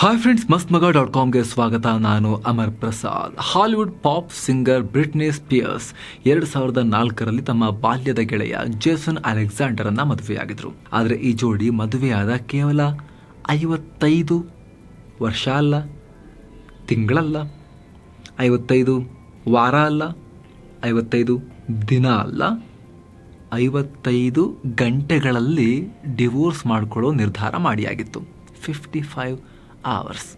Hi friends ಮಸ್ತ್ ಮಗ dot ಕಾಮ್ಗೆ ಸ್ವಾಗತ. ನಾನು Amar Prasad. Hollywood pop singer Britney Spears ಎರಡು ಸಾವಿರದ ನಾಲ್ಕರಲ್ಲಿ ತಮ್ಮ ಬಾಲ್ಯದ ಗೆಳೆಯ ಜೇಸನ್ ಅಲೆಕ್ಸಾಂಡರ್ ಅನ್ನ ಮದುವೆಯಾಗಿದ್ರು. ಆದರೆ ಈ ಜೋಡಿ ಮದುವೆಯಾದ ಕೇವಲ ಐವತ್ತೈದು ವರ್ಷ ಅಲ್ಲ, ತಿಂಗಳಲ್ಲ, ಐವತ್ತೈದು ವಾರ ಅಲ್ಲ, ಐವತ್ತೈದು ದಿನ ಅಲ್ಲ, ಐವತ್ತೈದು ಗಂಟೆಗಳಲ್ಲಿ ಡಿವೋರ್ಸ್ ಮಾಡಿಕೊಳ್ಳೋ ನಿರ್ಧಾರ ಮಾಡಿಯಾಗಿತ್ತು. Fifty five hours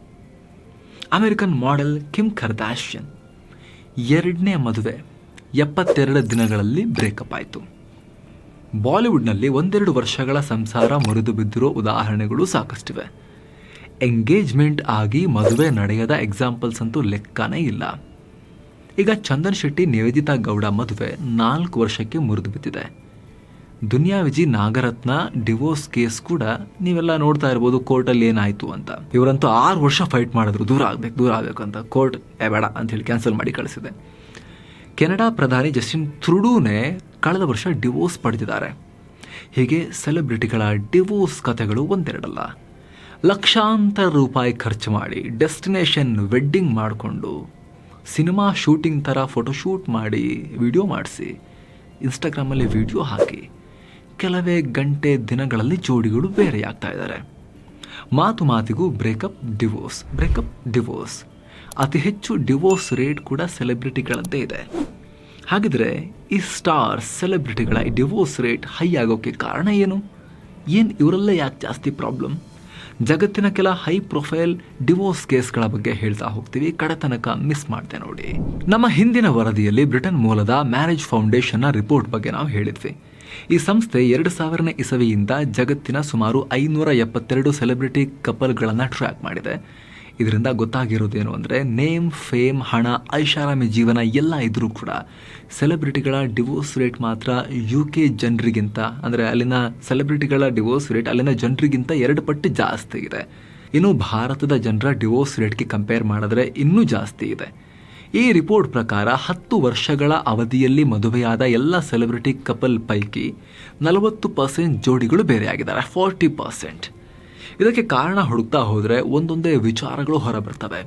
American model Kim Kardashian ಎರಡನೇ ಮದುವೆ ಎಪ್ಪತ್ತೆರಡು ದಿನಗಳಲ್ಲಿ ಬ್ರೇಕಪ್ ಆಯಿತು. ಬಾಲಿವುಡ್ನಲ್ಲಿ ಒಂದೆರಡು ವರ್ಷಗಳ ಸಂಸಾರ ಮುರಿದು ಬಿದ್ದಿರೋ ಉದಾಹರಣೆಗಳು ಸಾಕಷ್ಟಿವೆ. ಎಂಗೇಜ್ಮೆಂಟ್ ಆಗಿ ಮದುವೆ ನಡೆಯದ ಎಕ್ಸಾಂಪಲ್ಸ್ ಅಂತೂ ಲೆಕ್ಕನೇ ಇಲ್ಲ. ಈಗ ಚಂದನ್ ಶೆಟ್ಟಿ, ನಿವೇದಿತಾ ಗೌಡ ಮದುವೆ ನಾಲ್ಕು ವರ್ಷಕ್ಕೆ ಮುರಿದು ಬಿದ್ದಿದೆ. ದುನಿಯಾ ವಿಜಿ ನಾಗರತ್ನ ಡಿವೋರ್ಸ್ ಕೇಸ್ ಕೂಡ ನೀವೆಲ್ಲ ನೋಡ್ತಾ ಇರ್ಬೋದು ಕೋರ್ಟಲ್ಲಿ ಏನಾಯ್ತು ಅಂತ. ಇವರಂತೂ ಆರು ವರ್ಷ ಫೈಟ್ ಮಾಡಿದ್ರು. ದೂರ ಆಗ್ಬೇಕು ದೂರ ಆಗ್ಬೇಕು ಅಂತ. ಕೋರ್ಟ್, ಏ, ಬೇಡ ಅಂತ ಹೇಳಿ ಕ್ಯಾನ್ಸಲ್ ಮಾಡಿ ಕಳಿಸಿದೆ. ಕೆನಡಾ ಪ್ರಧಾನಿ ಜಸ್ಟಿನ್ ಥ್ರುಡೂನೇ ಕಳೆದ ವರ್ಷ ಡಿವೋರ್ಸ್ ಪಡೆದಿದ್ದಾರೆ. ಹೀಗೆ ಸೆಲೆಬ್ರಿಟಿಗಳ ಡಿವೋರ್ಸ್ ಕಥೆಗಳು ಒಂದೆರಡಲ್ಲ. ಲಕ್ಷಾಂತರ ರೂಪಾಯಿ ಖರ್ಚು ಮಾಡಿ ಡೆಸ್ಟಿನೇಷನ್ ವೆಡ್ಡಿಂಗ್ ಮಾಡಿಕೊಂಡು ಸಿನಿಮಾ ಶೂಟಿಂಗ್ ಥರ ಫೋಟೋಶೂಟ್ ಮಾಡಿ ವಿಡಿಯೋ ಮಾಡಿಸಿ ಇನ್ಸ್ಟಾಗ್ರಾಮಲ್ಲಿ ವಿಡಿಯೋ ಹಾಕಿ ಕೆಲವೇ ಗಂಟೆ ದಿನಗಳಲ್ಲಿ ಜೋಡಿಗಳು ಬೇರೆಯಾಗ್ತಾ ಇದ್ದಾರೆ. ಮಾತು ಮಾತಿಗೂ ಬ್ರೇಕಪ್, ಡಿವೋರ್ಸ್ ಬ್ರೇಕಪ್, ಡಿವೋರ್ಸ್. ಅತಿ ಹೆಚ್ಚು ಡಿವೋರ್ಸ್ ರೇಟ್ ಕೂಡ ಸೆಲೆಬ್ರಿಟಿಗಳದ್ದೇ ಇದೆ. ಹಾಗಿದ್ರೆ ಈ ಸ್ಟಾರ್ ಸೆಲೆಬ್ರಿಟಿಗಳ ಈ ಡಿವೋರ್ಸ್ ರೇಟ್ ಹೈ ಆಗೋಕ್ಕೆ ಕಾರಣ ಏನು? ಏನು ಇವರಲ್ಲೇ ಯಾಕೆ ಜಾಸ್ತಿ ಪ್ರಾಬ್ಲಮ್? ಜಗತ್ತಿನ ಕೆಲ ಹೈ ಪ್ರೊಫೈಲ್ ಡಿವೋರ್ಸ್ ಕೇಸ್ಗಳ ಬಗ್ಗೆ ಹೇಳ್ತಾ ಹೋಗ್ತೀವಿ ಕಡೆ ತನಕ ಮಿಸ್ ಮಾಡ್ತೆ ನೋಡಿ. ನಮ್ಮ ಹಿಂದಿನ ವರದಿಯಲ್ಲಿ ಬ್ರಿಟನ್ ಮೂಲದ ಮ್ಯಾರೇಜ್ ಫೌಂಡೇಶನ್ನ ರಿಪೋರ್ಟ್ ಬಗ್ಗೆ ನಾವು ಹೇಳಿದ್ವಿ. ಈ ಸಂಸ್ಥೆ ಎರಡು ಸಾವಿರನೇ ಇಸವಿಯಿಂದ ಜಗತ್ತಿನ ಸುಮಾರು ಐನೂರ ಎಪ್ಪತ್ತೆರಡು ಸೆಲೆಬ್ರಿಟಿ ಕಪಲ್ಗಳನ್ನು ಟ್ರ್ಯಾಕ್ ಮಾಡಿದೆ. ಇದರಿಂದ ಗೊತ್ತಾಗಿರೋದೇನು ಅಂದರೆ, ನೇಮ್, ಫೇಮ್, ಹಣ, ಐಷಾರಾಮಿ ಜೀವನ ಎಲ್ಲ ಇದ್ರೂ ಕೂಡ ಸೆಲೆಬ್ರಿಟಿಗಳ ಡಿವೋರ್ಸ್ ರೇಟ್ ಮಾತ್ರ ಯು ಕೆ ಜನರಿಗಿಂತ, ಅಂದರೆ ಅಲ್ಲಿನ ಸೆಲೆಬ್ರಿಟಿಗಳ ಡಿವೋರ್ಸ್ ರೇಟ್ ಅಲ್ಲಿನ ಜನರಿಗಿಂತ ಎರಡು ಪಟ್ಟು ಜಾಸ್ತಿ ಇದೆ. ಇನ್ನು ಭಾರತದ ಜನರ ಡಿವೋರ್ಸ್ ರೇಟ್ಗೆ ಕಂಪೇರ್ ಮಾಡಿದ್ರೆ ಇನ್ನೂ ಜಾಸ್ತಿ ಇದೆ. ಈ ರಿಪೋರ್ಟ್ ಪ್ರಕಾರ ಹತ್ತು ವರ್ಷಗಳ ಅವಧಿಯಲ್ಲಿ ಮದುವೆಯಾದ ಎಲ್ಲ ಸೆಲೆಬ್ರಿಟಿ ಕಪಲ್ ಪೈಕಿ ನಲವತ್ತು ಪರ್ಸೆಂಟ್ ಜೋಡಿಗಳು ಬೇರೆಯಾಗಿದ್ದಾರೆ. Forty percent. ಇದಕ್ಕೆ ಕಾರಣ ಹುಡುಕ್ತಾ ಹೋದರೆ ಒಂದೊಂದೇ ವಿಚಾರಗಳು ಹೊರಬರ್ತವೆ.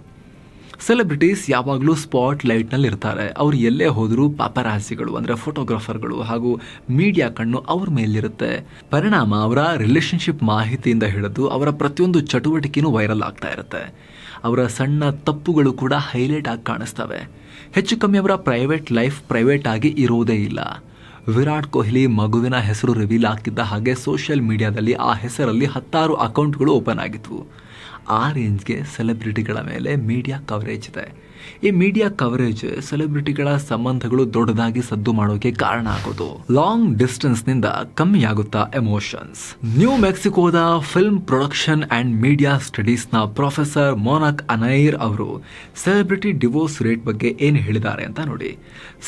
ಸೆಲೆಬ್ರಿಟೀಸ್ ಯಾವಾಗಲೂ ಸ್ಪಾಟ್ ಲೈಟ್ನಲ್ಲಿ ಇರ್ತಾರೆ. ಅವ್ರು ಎಲ್ಲೇ ಹೋದರೂ ಪಾಪರಾಸಿಗಳು ಅಂದರೆ ಫೋಟೋಗ್ರಾಫರ್ಗಳು ಹಾಗೂ ಮೀಡಿಯಾ ಕಣ್ಣು ಅವ್ರ ಮೇಲಿರುತ್ತೆ. ಪರಿಣಾಮ ಅವರ ರಿಲೇಷನ್ಶಿಪ್ ಮಾಹಿತಿಯಿಂದ ಹಿಡಿದು ಅವರ ಪ್ರತಿಯೊಂದು ಚಟುವಟಿಕೆಯೂ ವೈರಲ್ ಆಗ್ತಾ ಇರುತ್ತೆ. ಅವರ ಸಣ್ಣ ತಪ್ಪುಗಳು ಕೂಡ ಹೈಲೈಟ್ ಆಗಿ ಕಾಣಿಸ್ತವೆ. ಹೆಚ್ಚು ಕಮ್ಮಿ ಅವರ ಪ್ರೈವೇಟ್ ಲೈಫ್ ಪ್ರೈವೇಟ್ ಆಗಿ ಇರೋದೇ ಇಲ್ಲ. ವಿರಾಟ್ ಕೊಹ್ಲಿ ಮಗುವಿನ ಹೆಸರು ರಿವೀಲ್ ಆಗ್ತಿದ್ದ ಹಾಗೆ ಸೋಷಿಯಲ್ ಮೀಡಿಯಾದಲ್ಲಿ ಆ ಹೆಸರಲ್ಲಿ ಹತ್ತಾರು ಅಕೌಂಟ್ಗಳು ಓಪನ್ ಆಗಿತ್ತು ಆ ರೇಂಜ್ಗೆ ಸೆಲೆಬ್ರಿಟಿಗಳ ಮೇಲೆ ಮೀಡಿಯಾ ಕವರೇಜ್ ಇದೆ. ಈ ಮೀಡಿಯಾ ಕವರೇಜ್ ಸೆಲೆಬ್ರಿಟಿಗಳ ಸಂಬಂಧಗಳು ದೊಡ್ಡದಾಗಿ ಸದ್ದು ಮಾಡೋಕೆ ಕಾರಣ ಆಗೋದು. ಲಾಂಗ್ ಡಿಸ್ಟೆನ್ಸ್ನಿಂದ ಕಮ್ಮಿ ಆಗುತ್ತಾ ಎಮೋಷನ್ಸ್ ನ್ಯೂ ಮೆಕ್ಸಿಕೋದ ಫಿಲ್ಮ್ ಪ್ರೊಡಕ್ಷನ್ ಅಂಡ್ ಮೀಡಿಯಾ ಸ್ಟಡೀಸ್ನ ಪ್ರೊಫೆಸರ್ ಮೋನಕ್ ಅನೈರ್ ಅವರು ಸೆಲೆಬ್ರಿಟಿ ಡಿವೋರ್ಸ್ ರೇಟ್ ಬಗ್ಗೆ ಏನು ಹೇಳಿದ್ದಾರೆ ಅಂತ ನೋಡಿ.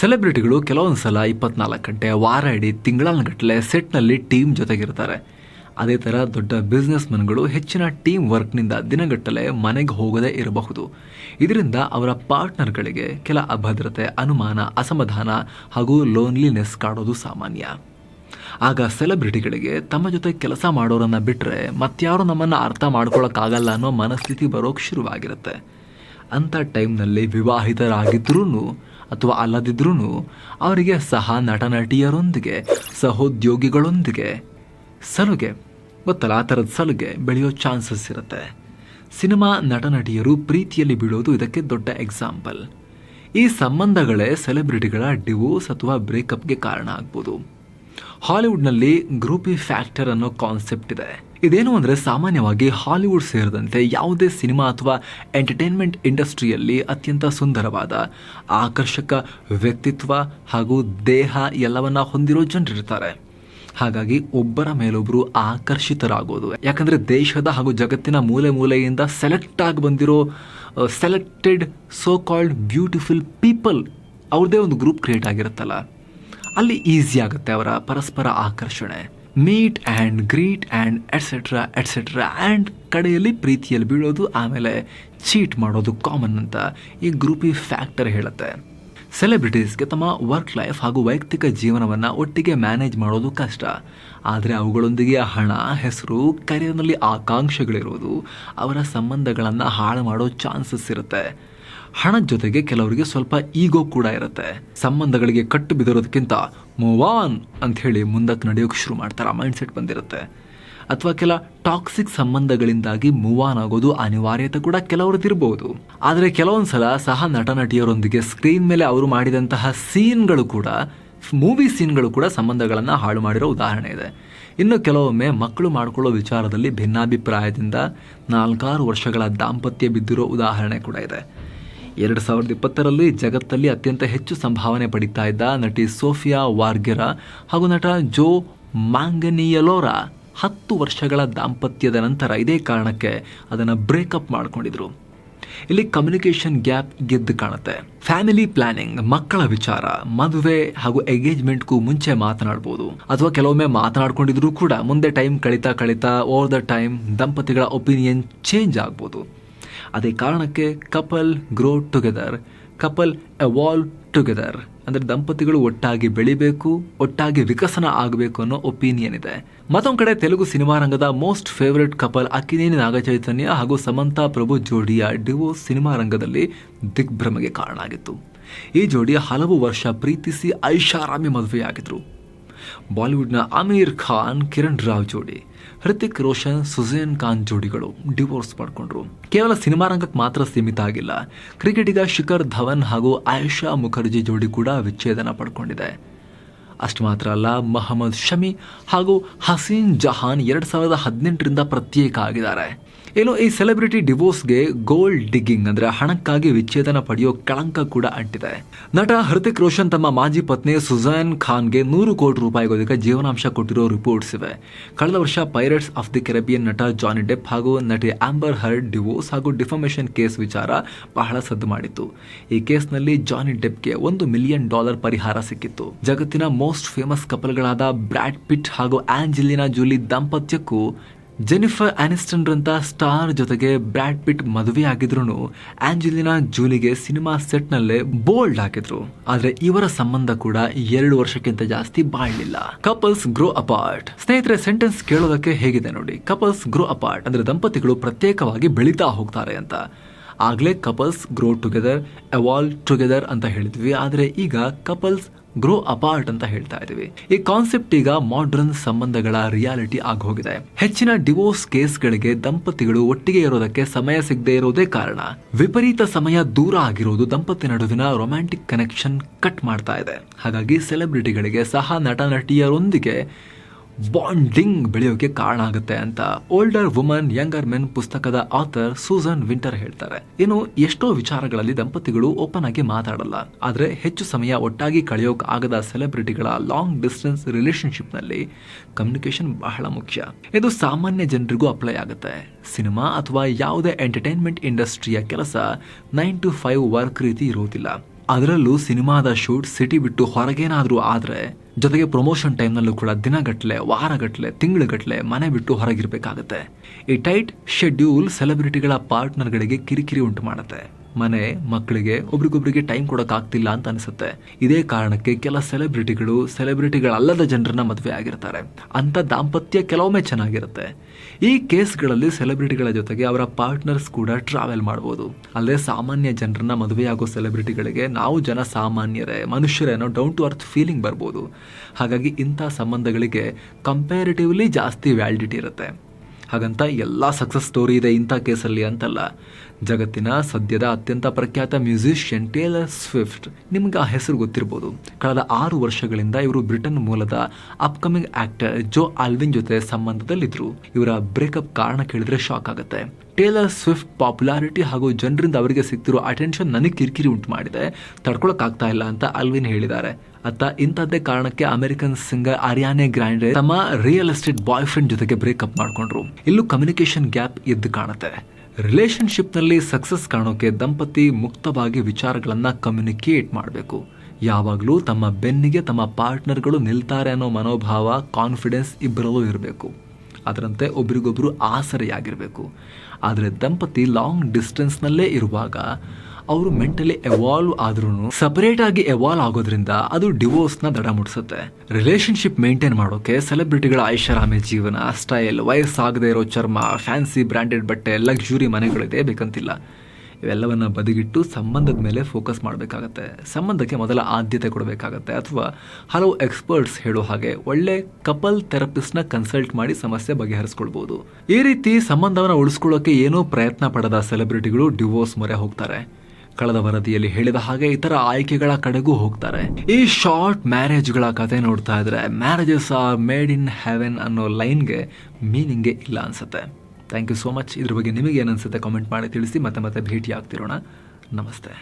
ಸೆಲೆಬ್ರಿಟಿಗಳು ಕೆಲವೊಂದ್ಸಲ ಇಪ್ಪತ್ನಾಲ್ಕು ಗಂಟೆ ವಾರ ಇಡೀ ಸೆಟ್ ಸೆಟ್ನಲ್ಲಿ ಟೀಮ್ ಜೊತೆಗಿರ್ತಾರೆ. ಅದೇ ಥರ ದೊಡ್ಡ ಬಿಸ್ನೆಸ್ ಮನ್ಗಳು ಹೆಚ್ಚಿನ ಟೀಮ್ ವರ್ಕ್ನಿಂದ ದಿನಗಟ್ಟಲೆ ಮನೆಗೆ ಹೋಗದೇ ಇರಬಹುದು. ಇದರಿಂದ ಅವರ ಪಾರ್ಟ್ನರ್ಗಳಿಗೆ ಕೆಲ ಅಭದ್ರತೆ, ಅನುಮಾನ, ಅಸಮಾಧಾನ ಹಾಗೂ ಲೋನ್ಲಿನೆಸ್ ಕಾಡೋದು ಸಾಮಾನ್ಯ. ಆಗ ಸೆಲೆಬ್ರಿಟಿಗಳಿಗೆ ತಮ್ಮ ಜೊತೆ ಕೆಲಸ ಮಾಡೋರನ್ನ ಬಿಟ್ಟರೆ ಮತ್ತಾರು ನಮ್ಮನ್ನು ಅರ್ಥ ಮಾಡ್ಕೊಳ್ಳೋಕ್ಕಾಗಲ್ಲ ಅನ್ನೋ ಮನಸ್ಥಿತಿ ಬರೋಕ್ಕೆ ಶುರುವಾಗಿರುತ್ತೆ. ಅಂಥ ಟೈಮ್ನಲ್ಲಿ ವಿವಾಹಿತರಾಗಿದ್ರೂ ಅಥವಾ ಅಲ್ಲದಿದ್ರೂ ಅವರಿಗೆ ಸಹ ನಟ ನಟಿಯರೊಂದಿಗೆ ಸಹೋದ್ಯೋಗಿಗಳೊಂದಿಗೆ, ಸಲುಗೆ ಗೊತ್ತಲ್ಲ ಆ ಥರದ ಸಲುಗೆ ಬೆಳೆಯೋ ಚಾನ್ಸಸ್ ಇರುತ್ತೆ. ಸಿನಿಮಾ ನಟ ನಟಿಯರು ಪ್ರೀತಿಯಲ್ಲಿ ಬೀಳೋದು ಇದಕ್ಕೆ ದೊಡ್ಡ ಎಕ್ಸಾಂಪಲ್. ಈ ಸಂಬಂಧಗಳೇ ಸೆಲೆಬ್ರಿಟಿಗಳ ಡಿವೋರ್ಸ್ ಅಥವಾ ಬ್ರೇಕಪ್ಗೆ ಕಾರಣ ಆಗ್ಬೋದು. ಹಾಲಿವುಡ್ನಲ್ಲಿ ಗ್ರೂಪಿ ಫ್ಯಾಕ್ಟರ್ ಅನ್ನೋ ಕಾನ್ಸೆಪ್ಟ್ ಇದೆ. ಇದೇನು ಅಂದರೆ ಸಾಮಾನ್ಯವಾಗಿ ಹಾಲಿವುಡ್ ಸೇರಿದಂತೆ ಯಾವುದೇ ಸಿನಿಮಾ ಅಥವಾ ಎಂಟರ್ಟೈನ್ಮೆಂಟ್ ಇಂಡಸ್ಟ್ರಿಯಲ್ಲಿ ಅತ್ಯಂತ ಸುಂದರವಾದ, ಆಕರ್ಷಕ ವ್ಯಕ್ತಿತ್ವ ಹಾಗೂ ದೇಹ ಎಲ್ಲವನ್ನ ಹೊಂದಿರೋ ಜನರಿರ್ತಾರೆ. ಹಾಗಾಗಿ ಒಬ್ಬರ ಮೇಲೊಬ್ಬರು ಆಕರ್ಷಿತರಾಗೋದು. ಯಾಕಂದರೆ ದೇಶದ ಹಾಗೂ ಜಗತ್ತಿನ ಮೂಲೆ ಮೂಲೆಯಿಂದ ಸೆಲೆಕ್ಟ್ ಆಗಿ ಬಂದಿರೋ selected so called beautiful people ಅವ್ರದ್ದೇ ಒಂದು ಗ್ರೂಪ್ ಕ್ರಿಯೇಟ್ ಆಗಿರುತ್ತಲ್ಲ. ಅಲ್ಲಿ ಈಸಿ ಆಗುತ್ತೆ ಅವರ ಪರಸ್ಪರ ಆಕರ್ಷಣೆ. Meet and greet and etcetera etcetera and ಕಡೆಯಲ್ಲಿ ಪ್ರೀತಿಯಲ್ಲಿ ಬೀಳೋದು, ಆಮೇಲೆ ಚೀಟ್ ಮಾಡೋದು ಕಾಮನ್ ಅಂತ ಈ ಗ್ರೂಪಿ ಫ್ಯಾಕ್ಟರ್ ಹೇಳುತ್ತೆ. ಸೆಲೆಬ್ರಿಟೀಸ್ಗೆ ತಮ್ಮ ವರ್ಕ್ ಲೈಫ್ ಹಾಗೂ ವೈಯಕ್ತಿಕ ಜೀವನವನ್ನು ಒಟ್ಟಿಗೆ ಮ್ಯಾನೇಜ್ ಮಾಡೋದು ಕಷ್ಟ. ಆದರೆ ಅವುಗಳೊಂದಿಗೆ ಹಣ, ಹೆಸರು ಕರಿಯರ್ನಲ್ಲಿ ಆಕಾಂಕ್ಷೆಗಳಿರುವುದು ಅವರ ಸಂಬಂಧಗಳನ್ನು ಹಾಳು ಮಾಡೋ ಚಾನ್ಸಸ್ ಇರುತ್ತೆ. ಹಣದ ಜೊತೆಗೆ ಕೆಲವರಿಗೆ ಸ್ವಲ್ಪ ಈಗೋ ಕೂಡ ಇರುತ್ತೆ. ಸಂಬಂಧಗಳಿಗೆ ಕಟ್ಟು ಬಿದ್ದಿರೋದಕ್ಕಿಂತ ಮೂವ್ ಅಂತ ಹೇಳಿ ಮುಂದಕ್ಕೆ ನಡೆಯೋಕ್ಕೆ ಶುರು ಮಾಡ್ತಾರೆ ಮೈಂಡ್ ಸೆಟ್ ಬಂದಿರುತ್ತೆ. ಅಥವಾ ಕೆಲ ಟಾಕ್ಸಿಕ್ ಸಂಬಂಧಗಳಿಂದಾಗಿ ಮೂವ್ ಆನ್ ಆಗೋದು ಅನಿವಾರ್ಯತೆ ಕೂಡ ಕೆಲವರದಿರಬಹುದು ಆದರೆ ಕೆಲವೊಂದು ಸಲ ಸಹ ನಟ ನಟಿಯರೊಂದಿಗೆ ಸ್ಕ್ರೀನ್ ಮೇಲೆ ಅವರು ಮಾಡಿದಂತಹ ಸೀನ್ಗಳು ಕೂಡ, ಮೂವಿ ಸೀನ್ಗಳು ಕೂಡ ಸಂಬಂಧಗಳನ್ನು ಹಾಳು ಮಾಡಿರೋ ಉದಾಹರಣೆ ಇದೆ. ಇನ್ನು ಕೆಲವೊಮ್ಮೆ ಮಕ್ಕಳು ಮಾಡಿಕೊಳ್ಳೋ ವಿಚಾರದಲ್ಲಿ ಭಿನ್ನಾಭಿಪ್ರಾಯದಿಂದ ನಾಲ್ಕಾರು ವರ್ಷಗಳ ದಾಂಪತ್ಯ ಬಿದ್ದಿರೋ ಉದಾಹರಣೆ ಕೂಡ ಇದೆ. ಎರಡು ಸಾವಿರದ ಇಪ್ಪತ್ತರಲ್ಲಿ ಜಗತ್ತಲ್ಲಿ ಅತ್ಯಂತ ಹೆಚ್ಚು ಸಂಭಾವನೆ ಪಡೀತಾ ಇದ್ದ ನಟಿ ಸೋಫಿಯಾ ವಾರ್ಗೆರಾ ಹಾಗೂ ನಟ ಜೋ ಮಾಂಗನಿಯಲೋರ ಹತ್ತು ವರ್ಷಗಳ ದಾಂಪತ್ಯದ ನಂತರ ಇದೇ ಕಾರಣಕ್ಕೆ ಅದನ್ನು ಬ್ರೇಕಪ್ ಮಾಡಿಕೊಂಡಿದ್ರು. ಇಲ್ಲಿ ಕಮ್ಯುನಿಕೇಷನ್ ಗ್ಯಾಪ್ ಗೆದ್ದು ಕಾಣುತ್ತೆ. ಫ್ಯಾಮಿಲಿ ಪ್ಲಾನಿಂಗ್ ಮಕ್ಕಳ ವಿಚಾರ, ಮದುವೆ ಹಾಗೂ ಎಂಗೇಜ್ಮೆಂಟ್ಗೂ ಮುಂಚೆ ಮಾತನಾಡ್ಬೋದು. ಅಥವಾ ಕೆಲವೊಮ್ಮೆ ಮಾತನಾಡ್ಕೊಂಡಿದ್ರು ಕೂಡ ಮುಂದೆ ಟೈಮ್ ಕಳೀತಾ ಕಳೀತಾ ಓವರ್ ದ ಟೈಮ್ ದಂಪತಿಗಳ ಒಪಿನಿಯನ್ ಚೇಂಜ್ ಆಗ್ಬೋದು. ಅದೇ ಕಾರಣಕ್ಕೆ couple grow together couple evolve together ಅಂದರೆ ದಂಪತಿಗಳು ಒಟ್ಟಾಗಿ ಬೆಳಿಬೇಕು, ಒಟ್ಟಾಗಿ ವಿಕಸನ ಆಗಬೇಕು ಅನ್ನೋ ಒಪಿನಿಯನ್ ಇದೆ. ಮತ್ತೊಂದು ಕಡೆ ತೆಲುಗು ಸಿನಿಮಾ ರಂಗದ most favourite couple Akkineni Naga Chaitanya ಹಾಗೂ ಸಮಂತಾ ಪ್ರಭು ಜೋಡಿಯ ಡಿವೋ ಸಿನಿಮಾ ರಂಗದಲ್ಲಿ ದಿಗ್ಭ್ರಮೆಗೆ ಕಾರಣ ಆಗಿತ್ತು ಈ ಜೋಡಿ ಹಲವು ವರ್ಷ ಪ್ರೀತಿಸಿ ಐಷಾರಾಮಿ ಮದುವೆಯಾಗಿದ್ರು. ಬಾಲಿವುಡ್ನ ಅಮೀರ್ ಖಾನ್, ಕಿರಣ್ ರಾವ್ ಜೋಡಿ, ಹೃತಿಕ್ ರೋಷನ್ ಸುಜೇನ್ ಖಾನ್ ಜೋಡಿಗಳು ಡಿವೋರ್ಸ್ ಮಾಡಿಕೊಂಡ್ರು. ಕೇವಲ ಸಿನಿಮಾ ರಂಗಕ್ಕೆ ಮಾತ್ರ ಸೀಮಿತ ಆಗಿಲ್ಲ, ಕ್ರಿಕೆಟಿಗ ಶಿಖರ್ ಧವನ್ ಹಾಗೂ ಆಯುಷಾ ಮುಖರ್ಜಿ ಜೋಡಿ ಕೂಡ ವಿಚ್ಛೇದನ ಪಡ್ಕೊಂಡಿದೆ. ಅಷ್ಟು ಮಾತ್ರ ಅಲ್ಲ, ಮೊಹಮ್ಮದ್ ಶಮಿ ಹಾಗೂ ಹಸೀನ್ ಜಹಾನ್ ಎರಡು ಸಾವಿರದ ಹದಿನೆಂಟರಿಂದ ಪ್ರತ್ಯೇಕ ಆಗಿದ್ದಾರೆ. ಏನು ಈ ಸೆಲೆಬ್ರಿಟಿ ಡಿವೋರ್ಸ್ಗೆ ಗೋಲ್ಡ್ ಡಿಗ್ಗಿಂಗ್ ಅಂದ್ರೆ ಹಣಕ್ಕಾಗಿ ವಿಚ್ಛೇದನ ಪಡೆಯೋ ಕಳಂಕ ಕೂಡ ಅಂಟಿದೆ. ನಟ ಹೃತಿಕ್ ರೋಷನ್ ತಮ್ಮ ಮಾಜಿ ಪತ್ನಿ ಸುಜಾನ್ ಖಾನ್ಗೆ ನೂರು ಕೋಟಿ ರೂಪಾಯಿಗೋದಕ್ಕೆ ಜೀವನಾಂಶ ಕೊಟ್ಟಿರೋ ರಿಪೋರ್ಟ್ಸ್ ಇವೆ. ಕಳೆದ ವರ್ಷ ಪೈರೇಟ್ಸ್ ಆಫ್ ದಿ ಕೆರೆಬಿಯನ್ ನಟ ಜಾನಿ ಡೆಪ್ ಹಾಗೂ ನಟಿ ಆಂಬರ್ ಹರ್ಡ್ ಡಿವೋರ್ಸ್ ಹಾಗೂ ಡಿಫಾಮೇಷನ್ ಕೇಸ್ ವಿಚಾರ ಬಹಳ ಸದ್ದು ಮಾಡಿತ್ತು. ಈ ಕೇಸ್ನಲ್ಲಿ ಜಾನಿ ಡೆಪ್ಗೆ ಒಂದು ಮಿಲಿಯನ್ ಡಾಲರ್ ಪರಿಹಾರ ಸಿಕ್ಕಿತ್ತು. ಜಗತ್ತಿನ ಮೋಸ್ಟ್ ಫೇಮಸ್ ಕಪಲ್ಗಳಾದ ಬ್ರಾಡ್ ಪಿಟ್ ಹಾಗೂ ಆಂಜಲಿನಾ ಜೂಲಿ ದಾಂಪತ್ಯಕ್ಕೂ ಜೆನಿಫರ್ ಆನಿಸ್ಟನ್ ರಂತ ಸ್ಟಾರ್ ಜೊತೆಗೆ ಬ್ರಾಡ್ ಪಿಟ್ ಮದುವೆ ಆಗಿದ್ರು ಆಂಜಲಿನಾ ಜೂಲಿಗೆ ಸಿನಿಮಾ ಸೆಟ್ನಲ್ಲೇ ಬೋಲ್ಡ್ ಹಾಕಿದ್ರು. ಆದ್ರೆ ಇವರ ಸಂಬಂಧ ಕೂಡ ಎರಡು ವರ್ಷಕ್ಕಿಂತ ಜಾಸ್ತಿ ಬಾಳ್ಲಿಲ್ಲ ಕಪಲ್ಸ್ ಗ್ರೋ ಅಪಾರ್ಟ್. ಸ್ನೇಹಿತರೆ, ಸೆಂಟೆನ್ಸ್ ಕೇಳೋದಕ್ಕೆ ಹೇಗಿದೆ ನೋಡಿ. ಕಪಲ್ಸ್ ಗ್ರೋ ಅಪಾರ್ಟ್ ಅಂದ್ರೆ ದಂಪತಿಗಳು ಪ್ರತ್ಯೇಕವಾಗಿ ಬೆಳೀತಾ ಹೋಗ್ತಾರೆ ಅಂತ. ಆಗ್ಲೇ couples grow together, evolve together ಅಂತ ಹೇಳಿದ್ವಿ. ಆದರೆ ಈಗ ಕಪಲ್ಸ್ ಗ್ರೋ ಅಪಾರ್ಟ್ ಅಂತ ಹೇಳ್ತಾ ಇದೀವಿ ಈ ಕಾನ್ಸೆಪ್ಟ್ ಈಗ ಮಾಡ್ರನ್ ಸಂಬಂಧಗಳ ರಿಯಾಲಿಟಿ ಆಗೋಗಿದೆ. ಹೆಚ್ಚಿನ ಡಿವೋರ್ಸ್ ಕೇಸ್ಗಳಿಗೆ ದಂಪತಿಗಳು ಒಟ್ಟಿಗೆ ಇರೋದಕ್ಕೆ ಸಮಯ ಸಿಗದೆ ಇರೋದೇ ಕಾರಣ. ವಿಪರೀತ ಸಮಯ ದೂರ ಆಗಿರೋದು ದಂಪತಿ ನಡುವಿನ ರೊಮ್ಯಾಂಟಿಕ್ ಕನೆಕ್ಷನ್ ಕಟ್ ಮಾಡ್ತಾ ಇದೆ. ಹಾಗಾಗಿ ಸೆಲೆಬ್ರಿಟಿಗಳಿಗೆ ಸಹ ನಟ ನಟಿಯರೊಂದಿಗೆ ಬಾಂಡಿಂಗ್ ಬೆಳೆಯೋಕೆ ಕಾರಣ ಆಗುತ್ತೆ ಅಂತ ಓಲ್ಡರ್ ವುಮನ್ ಯಂಗರ್ ಮೆನ್ ಪುಸ್ತಕದ ಆಥರ್ ಸೂಸನ್ ವಿಂಟರ್ ಹೇಳ್ತಾರೆ. ಏನು ಎಷ್ಟೋ ವಿಚಾರಗಳಲ್ಲಿ ದಂಪತಿಗಳು ಓಪನ್ ಆಗಿ ಮಾತಾಡಲ್ಲ. ಆದ್ರೆ ಹೆಚ್ಚು ಸಮಯ ಒಟ್ಟಾಗಿ ಕಳೆಯೋಕ್ ಆಗದ ಸೆಲೆಬ್ರಿಟಿಗಳ ಲಾಂಗ್ ಡಿಸ್ಟೆನ್ಸ್ ರಿಲೇಶನ್ಶಿಪ್ನಲ್ಲಿ ಕಮ್ಯುನಿಕೇಶನ್ ಬಹಳ ಮುಖ್ಯ. ಇದು ಸಾಮಾನ್ಯ ಜನರಿಗೂ ಅಪ್ಲೈ ಆಗುತ್ತೆ. ಸಿನಿಮಾ ಅಥವಾ ಯಾವುದೇ ಎಂಟರ್ಟೈನ್ಮೆಂಟ್ ಇಂಡಸ್ಟ್ರಿಯ ಕೆಲಸ ನೈನ್ ಟು ಫೈವ್ ವರ್ಕ್ ರೀತಿ ಇರೋದಿಲ್ಲ. ಅದರಲ್ಲೂ ಸಿನಿಮಾದ ಶೂಟ್ ಸಿಟಿ ಬಿಟ್ಟು ಹೊರಗೇನಾದರೂ ಆದ್ರೆ ಜೊತೆಗೆ ಪ್ರಮೋಷನ್ ಟೈಮ್ನಲ್ಲೂ ಕೂಡ ದಿನಗಟ್ಟಲೆ ವಾರಗಟ್ಟಲೆ ತಿಂಗಳುಗಟ್ಟಲೆ ಮನೆ ಬಿಟ್ಟು ಹೊರಗಿರಬೇಕಾಗತ್ತೆ. ಈ ಟೈಟ್ ಶೆಡ್ಯೂಲ್ ಸೆಲೆಬ್ರಿಟಿಗಳ ಪಾರ್ಟ್ನರ್ಗಳಿಗೆ ಕಿರಿಕಿರಿ ಉಂಟು ಮಾಡುತ್ತೆ. ಮನೆ, ಮಕ್ಕಳಿಗೆ ಒಬ್ರಿಗೊಬ್ರಿಗೆ ಟೈಮ್ ಕೊಡೋಕ್ಕಾಗ್ತಿಲ್ಲ ಅಂತ ಅನಿಸುತ್ತೆ. ಇದೇ ಕಾರಣಕ್ಕೆ ಕೆಲ ಸೆಲೆಬ್ರಿಟಿಗಳು ಸೆಲೆಬ್ರಿಟಿಗಳಲ್ಲದ ಜನರನ್ನ ಮದುವೆ ಆಗಿರ್ತಾರೆ. ಅಂತ ದಾಂಪತ್ಯ ಕೆಲವೊಮ್ಮೆ ಚೆನ್ನಾಗಿರುತ್ತೆ. ಈ ಕೇಸ್ಗಳಲ್ಲಿ ಸೆಲೆಬ್ರಿಟಿಗಳ ಜೊತೆಗೆ ಅವರ ಪಾರ್ಟ್ನರ್ಸ್ ಕೂಡ ಟ್ರಾವೆಲ್ ಮಾಡ್ಬೋದು. ಅಲ್ಲದೆ ಸಾಮಾನ್ಯ ಜನರನ್ನ ಮದುವೆಯಾಗೋ ಸೆಲೆಬ್ರಿಟಿಗಳಿಗೆ ನಾವು ಜನ ಸಾಮಾನ್ಯರೇ, ಮನುಷ್ಯರೇ ಅನ್ನೋ ಡೌನ್ ಟು ಅರ್ತ್ ಫೀಲಿಂಗ್ ಬರ್ಬೋದು. ಹಾಗಾಗಿ ಇಂಥ ಸಂಬಂಧಗಳಿಗೆ ಕಂಪ್ಯಾರಿಟಿವ್ಲಿ ಜಾಸ್ತಿ ವ್ಯಾಲಿಡಿಟಿ ಇರುತ್ತೆ. ಹಾಗಂತ ಎಲ್ಲ ಸಕ್ಸಸ್ ಸ್ಟೋರಿ ಇದೆ ಇಂಥ ಕೇಸಲ್ಲಿ ಅಂತಲ್ಲ. ಜಗತ್ತಿನ ಸದ್ಯದ ಅತ್ಯಂತ ಪ್ರಖ್ಯಾತ ಮ್ಯೂಸಿಷಿಯನ್ ಟೇಲರ್ ಸ್ವಿಫ್ಟ್. ನಿಮ್ಗೆ ಆ ಹೆಸರು ಗೊತ್ತಿರ್ಬೋದು. ಕಳೆದ ಆರು ವರ್ಷಗಳಿಂದ ಇವರು ಬ್ರಿಟನ್ ಮೂಲದ ಅಪ್ಕಮಿಂಗ್ ಆಕ್ಟರ್ ಜೋ ಆಲ್ವಿನ್ ಜೊತೆ ಸಂಬಂಧದಲ್ಲಿದ್ರು. ಇವರ ಬ್ರೇಕಪ್ ಕಾರಣ ಕೇಳಿದ್ರೆ ಶಾಕ್ ಆಗುತ್ತೆ. ಟೇಲರ್ ಸ್ವಿಫ್ಟ್ ಪಾಪ್ಯುಲಾರಿಟಿ ಹಾಗೂ ಜನರಿಂದ ಅವರಿಗೆ ಸಿಗ್ತಿರೋ ಅಟೆನ್ಷನ್ ನನಗೆ ಕಿರಿಕಿರಿ ಉಂಟು ಮಾಡಿದೆ. ತಡ್ಕೊಳಕ್ಕಾಗ್ತಾ ಇಲ್ಲ ಅಂತ ಅಲ್ವಿನ್ ಹೇಳಿದ್ದಾರೆ. ಅತ್ತ ಇಂಥದ್ದೇ ಕಾರಣಕ್ಕೆ ಅಮೆರಿಕನ್ ಸಿಂಗರ್ ಅರಿಯಾನೆ ಗ್ರ್ಯಾಂಡೆ ತಮ್ಮ ರಿಯಲ್ ಎಸ್ಟೇಟ್ ಬಾಯ್ ಫ್ರೆಂಡ್ ಜೊತೆಗೆ ಬ್ರೇಕಪ್ ಮಾಡ್ಕೊಂಡ್ರು. ಇಲ್ಲೂ ಕಮ್ಯುನಿಕೇಶನ್ ಗ್ಯಾಪ್ ಎದ್ದು ಕಾಣುತ್ತೆ. ರಿಲೇಶನ್ಶಿಪ್ನಲ್ಲಿ ಸಕ್ಸಸ್ ಕಾಣೋಕೆ ದಂಪತಿ ಮುಕ್ತವಾಗಿ ವಿಚಾರಗಳನ್ನು ಕಮ್ಯುನಿಕೇಟ್ ಮಾಡಬೇಕು. ಯಾವಾಗಲೂ ತಮ್ಮ ಬೆನ್ನಿಗೆ ತಮ್ಮ ಪಾರ್ಟ್ನರ್ಗಳು ನಿಲ್ತಾರೆ ಅನ್ನೋ ಮನೋಭಾವ, ಕಾನ್ಫಿಡೆನ್ಸ್ ಇಬ್ಬರಲ್ಲೂ ಇರಬೇಕು. ಅದರಂತೆ ಒಬ್ರಿಗೊಬ್ರು ಆಸರೆಯಾಗಿರಬೇಕು. ಆದರೆ ದಂಪತಿ ಲಾಂಗ್ ಡಿಸ್ಟೆನ್ಸ್ನಲ್ಲೇ ಇರುವಾಗ ಅವರು ಮೆಂಟಲಿ ಎವಾಲ್ವ್ ಆದ್ರೂ ಸಪರೇಟ್ ಆಗಿ ಎವಾಲ್ವ್ ಆಗೋದ್ರಿಂದ ಅದು ಡಿವೋರ್ಸ್ನ ದಡ ಮುಟ್ಸುತ್ತೆ ರಿಲೇಶನ್ಶಿಪ್ ಮೇಂಟೈನ್ ಮಾಡೋಕೆ ಸೆಲೆಬ್ರಿಟಿಗಳ ಐಷಾರಾಮಿ ಜೀವನ ಸ್ಟೈಲ್ ವಯಸ್ಸಾಗದೇ ಇರೋ ಚರ್ಮ ಫ್ಯಾನ್ಸಿ ಬ್ರಾಂಡೆಡ್ ಬಟ್ಟೆ ಲಕ್ಸುರಿ ಮನೆಗಳಿದೆ ಬೇಕಂತಿಲ್ಲ. ಇವೆಲ್ಲವನ್ನ ಬದಿಗಿಟ್ಟು ಸಂಬಂಧದ ಮೇಲೆ ಫೋಕಸ್ ಮಾಡಬೇಕಾಗತ್ತೆ. ಸಂಬಂಧಕ್ಕೆ ಮೊದಲ ಆದ್ಯತೆ ಕೊಡಬೇಕಾಗತ್ತೆ. ಅಥವಾ ಹಲವು ಎಕ್ಸ್ಪರ್ಟ್ಸ್ ಹೇಳೋ ಹಾಗೆ ಒಳ್ಳೆ ಕಪಲ್ ಥೆರಪಿಸ್ಟ್ನ ಕನ್ಸಲ್ಟ್ ಮಾಡಿ ಸಮಸ್ಯೆ ಬಗೆಹರಿಸ್ಕೊಳ್ಬಹುದು ಈ ರೀತಿ ಸಂಬಂಧವನ್ನು ಉಳಿಸ್ಕೊಳ್ಳೋಕೆ ಏನೋ ಪ್ರಯತ್ನ ಪಡದ ಸೆಲೆಬ್ರಿಟಿಗಳು ಡಿವೋರ್ಸ್ ಮೊರೆ ಹೋಗ್ತಾರೆ. ಕಳೆದ ವರದಿಯಲ್ಲಿ ಹೇಳಿದ ಹಾಗೆ ಇತರ ಆಯ್ಕೆಗಳ ಕಡೆಗೂ ಹೋಗ್ತಾರೆ. ಈ ಶಾರ್ಟ್ ಮ್ಯಾರೇಜ್ಗಳ ಕತೆ ನೋಡ್ತಾ ಇದ್ರೆ marriages are made in heaven ಅನ್ನೋ ಲೈನ್ಗೆ ಮೀನಿಂಗೇ ಇಲ್ಲ ಅನ್ಸುತ್ತೆ. ಥ್ಯಾಂಕ್ ಯು ಸೋ ಮಚ್ ಇದ್ರ ಬಗ್ಗೆ ನಿಮಗೆ ಏನನ್ಸುತ್ತೆ ಕಾಮೆಂಟ್ ಮಾಡಿ ತಿಳಿಸಿ ಮತ್ತೆ ಮತ್ತೆ ಭೇಟಿ ಆಗ್ತಿರೋಣ ನಮಸ್ತೆ.